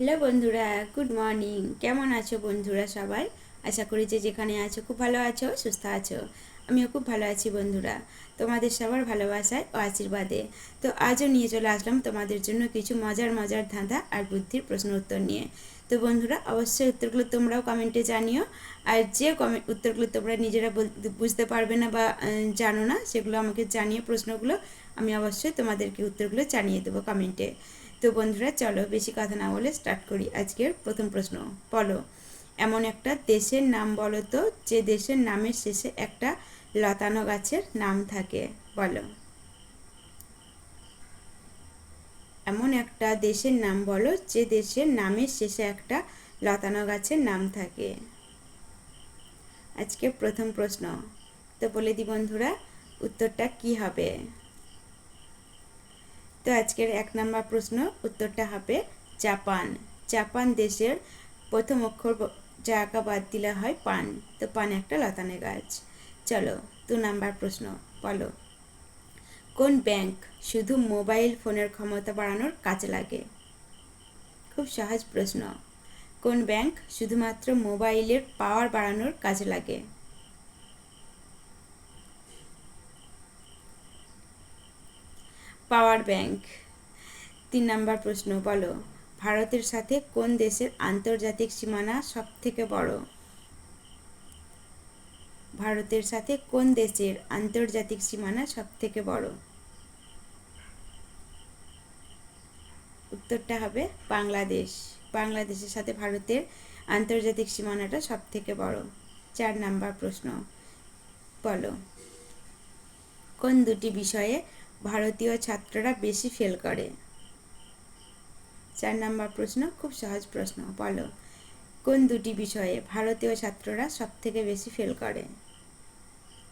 Hello বন্ধুরা, good morning. কেমন আছো বন্ধুরা সবাই? আশা করি যে যেখানে আছো খুব ভালো আছো, সুস্থ আছো। আমিও খুব ভালো আছি বন্ধুরা। তোমাদের সবার ভালোবাসায় ও আশীর্বাদে। তো আজও নিয়ে চলে আসলাম তোমাদের জন্য কিছু মজার মজার ধাঁধা আর বুদ্ধির প্রশ্ন উত্তর নিয়ে। তো বন্ধুরা, অবশ্যই উত্তরগুলো তোমরাও কমেন্টে জানিও। আর যে কমেন্ট উত্তরগুলো তোমরা নিজেরা বুঝতে পারবে না বা জানো না, সেগুলো আমাকে জানিয়ে প্রশ্নগুলো আমি অবশ্যই তোমাদেরকে উত্তরগুলো জানিয়ে দেবো কমেন্টে। তো বন্ধুরা, চলো বেশি কথা না বলে স্টার্ট করি আজকের প্রথম প্রশ্ন। বলো, এমন একটা দেশের নাম বলো তো, যে দেশের নামের শেষে একটা লতানো গাছের নাম থাকে। বলো। এমন একটা দেশের নাম বলো, যে দেশের নামের শেষে একটা লতানো গাছের নাম থাকে। আজকে প্রথম প্রশ্ন। তো বলে দি বন্ধুরা, উত্তরটা কি হবে? তো আজকের এক নম্বর প্রশ্ন, উত্তরটা হবে জাপান। জাপান দেশের প্রথম অক্ষর জায়গা বাদ দিলে হয় পান। তো পান একটা লতানে গাছ। চলো, দু নাম্বার প্রশ্ন, বলো। কোন ব্যাংক শুধু মোবাইল ফোনের ক্ষমতা বাড়ানোর কাজে লাগে? খুব সহজ প্রশ্ন। কোন ব্যাংক শুধুমাত্র মোবাইলের পাওয়ার বাড়ানোর কাজে লাগে? Power bank. তিন নাম্বার প্রশ্ন, বলো, ভারতের সাথে কোন দেশের আন্তর্জাতিক সীমানা সব থেকে বড়? ভারতের সাথে কোন দেশের আন্তর্জাতিক সীমানা সব থেকে বড়? উত্তরটা হবে বাংলাদেশ। বাংলাদেশের সাথে ভারতের আন্তর্জাতিক সীমানাটা সব থেকে বড়। চার নাম্বার প্রশ্ন, বলো, কোন দুটি বিষয়ে ভারতীয় ছাত্ররা বেশি ফেল করে। চার নাম্বার প্রশ্ন, খুব সহজ প্রশ্ন, বলো, কোন দুটি বিষয়ে ভারতীয় ছাত্ররা সব থেকে বেশি ফেল করে?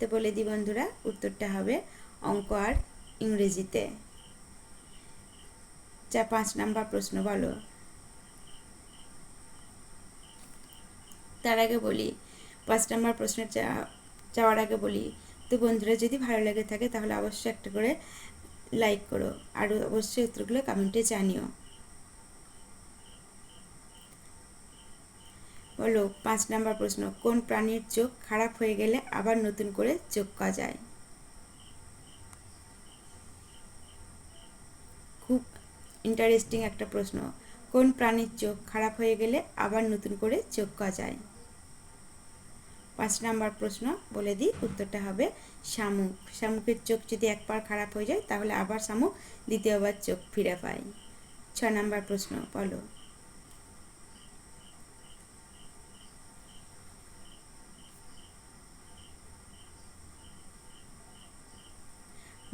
তো বলে দি বন্ধুরা, উত্তরটা হবে অঙ্ক আর ইংরেজিতে। যা পাঁচ নাম্বার প্রশ্ন, বলো। তার আগে বলি, পাঁচ নাম্বার প্রশ্নের যাওয়ার আগে বলি তো বন্ধুরা যদি ভালো লেগে থাকে তাহলে অবশ্যই একটা করে লাইক করো। আর অবশ্যই উত্তরগুলো কমেন্টে জানিও। বলো, পাঁচ নাম্বার প্রশ্ন, কোন প্রাণীর চোখ খারাপ হয়ে গেলে আবার নতুন করে চোখ করা যায় খুব ইন্টারেস্টিং একটা প্রশ্ন, কোন প্রাণীর চোখ খারাপ হয়ে গেলে আবার নতুন করে চোখ করা যায় পাঁচ নাম্বার প্রশ্ন বলে দিই, উত্তরটা হবে শামুক শামুকের চোখ যদি একবার খারাপ হয়ে যায়, তাহলে আবার শামুক দ্বিতীয়বার চোখ ফিরে পায়। ছ নাম্বার প্রশ্ন, বলো।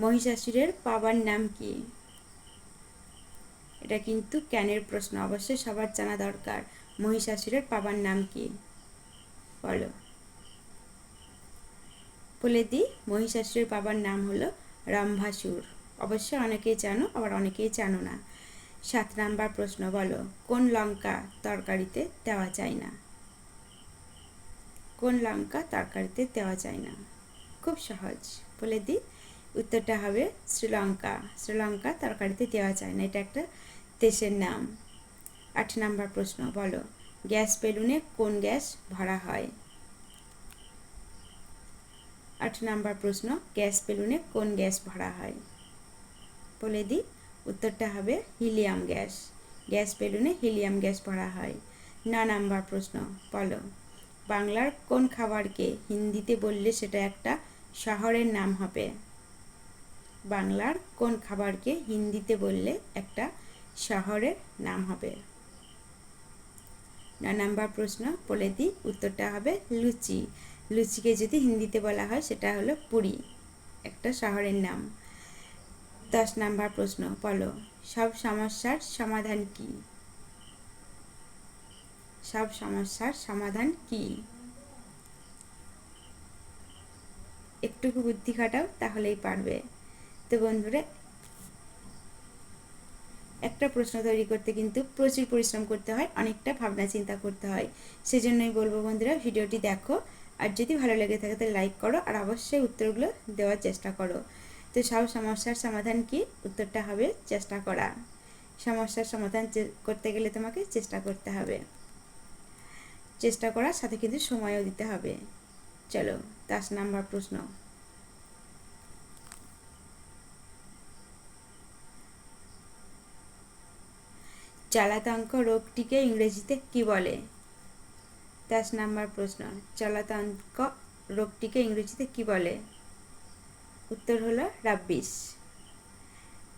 মহিষাসুরের বাবার নাম কি? এটা কিন্তু ক্যানের প্রশ্ন, অবশ্যই সবার জানা দরকার। মহিষাসুরের বাবার নাম কি? বলো। বলে দিই, মহিষাসুরের বাবার নাম হলো রম্ভাসুর। অবশ্যই অনেকেই জানো, আবার অনেকেই জানো না। সাত নাম্বার প্রশ্ন, বলো, কোন লঙ্কা তরকারিতে দেওয়া যায় না? কোন লঙ্কা তরকারিতে দেওয়া যায় না? খুব সহজ, বলে দিই, উত্তরটা হবে শ্রীলঙ্কা। শ্রীলঙ্কা তরকারিতে দেওয়া যায় না, এটা একটা দেশের নাম। আট নাম্বার প্রশ্ন, বলো, গ্যাস বেলুনে কোন গ্যাস ভরা হয়? আট নাম্বার প্রশ্ন, গ্যাস বেলুনে কোন গ্যাস ভরা হয়? বলে দিই উত্তরটা হবে হিলিয়াম গ্যাস। গ্যাস বেলুনে হিলিয়াম গ্যাস ভরা হয়। ন নাম্বার প্রশ্ন, বলো, বাংলার কোন খাবারকে হিন্দিতে বললে সেটা একটা শহরের নাম হবে? বাংলার কোন খাবারকে হিন্দিতে বললে একটা শহরের নাম হবে? ন নাম্বার প্রশ্ন, বলে দিই উত্তরটা হবে লুচি। লুচিকে যদি হিন্দিতে বলা হয়, সেটা হলো পুরী। একটা শহরের নাম। দশ নাম্বার প্রশ্ন, বলো, সব সমস্যার সমাধান কি? সব সমস্যার সমাধান কি? একটুকু বুদ্ধি খাটাও, তাহলেই পারবে। তো বন্ধুরা, একটা প্রশ্ন তৈরি করতে কিন্তু প্রচুর পরিশ্রম করতে হয়, অনেকটা ভাবনা চিন্তা করতে হয়। সেজন্যই বলব বন্ধুরা, ভিডিওটি দেখো। আর যদি ভালো লেগে থাকে তাহলে লাইক করো আর অবশ্যই উত্তরগুলো দেওয়ার চেষ্টা করো। তো সব সমস্যার সমাধান কি? উত্তরটা হবে চেষ্টা করা। সমস্যার সমাধান করতে গেলে তোমাকে চেষ্টা করতে হবে। চেষ্টা করার সাথে কিন্তু সময়ও দিতে হবে। চলো, দশ নাম্বার প্রশ্ন। চালাতঙ্ক রোগটিকে ইংরেজিতে কি বলে? দশ নাম্বার প্রশ্ন, চলাতঙ্ক রোগটিকে ইংরেজিতে কি বলে? উত্তর হলো রাব্বিস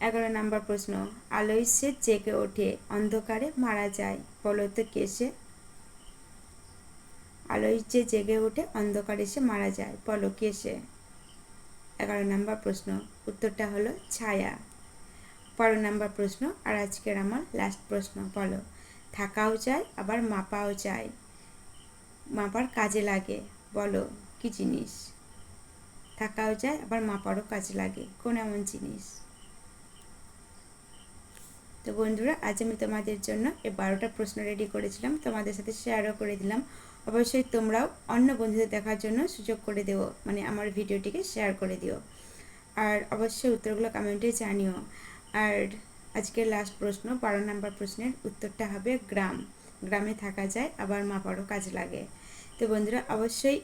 এগারো নাম্বার প্রশ্ন আলোইসে জেগে ওঠে, অন্ধকারে মারা যায়, বলো তো কে সে? আলোইস যে জেগে ওঠে, অন্ধকারে সে মারা যায়, বলো কে সে? এগারো নাম্বার প্রশ্ন, উত্তরটা হলো ছায়া। বারো নাম্বার প্রশ্ন, আর আজকের আমার লাস্ট প্রশ্ন, বলো, থাকাও চাই আবার মাপাও চাই মাপার কাজে লাগে। বলো, কি জিনিস? থাকাও যায়, আবার মাপারও কাজে লাগে। কোন এমন জিনিস? তো বন্ধুরা, আজ আমি তোমাদের জন্য এই বারোটা প্রশ্ন রেডি করেছিলাম। তোমাদের সাথে শেয়ারও করে দিলাম। অবশ্যই তোমরাও অন্য বন্ধুদের দেখার জন্য সুযোগ করে দেও মানে আমার ভিডিওটিকে শেয়ার করে দিও। আর অবশ্যই উত্তরগুলো কমেন্টে জানিও। আর আজকের লাস্ট প্রশ্ন, বারো নাম্বার প্রশ্নের উত্তরটা হবে গ্রাম। গ্রামে থাকা যায়, আবার মাপারও কাজ লাগে। তো বন্ধুরা, অবশ্যই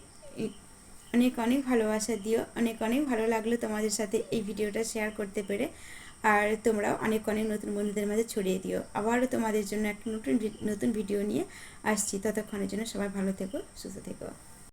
অনেক অনেক ভালোবাসা দিও, অনেক অনেক ভালো লাগল তোমাদের সাথে এই ভিডিওটা শেয়ার করতে পেরে। আর তোমরাও অনেক অনেক নতুন বন্ধুদের মাঝে ছড়িয়ে দিও। আবারও তোমাদের জন্য একটা নতুন নতুন ভিডিও নিয়ে আসছি। ততক্ষণের জন্য সবাই ভালো থেকো, সুস্থ থেকো।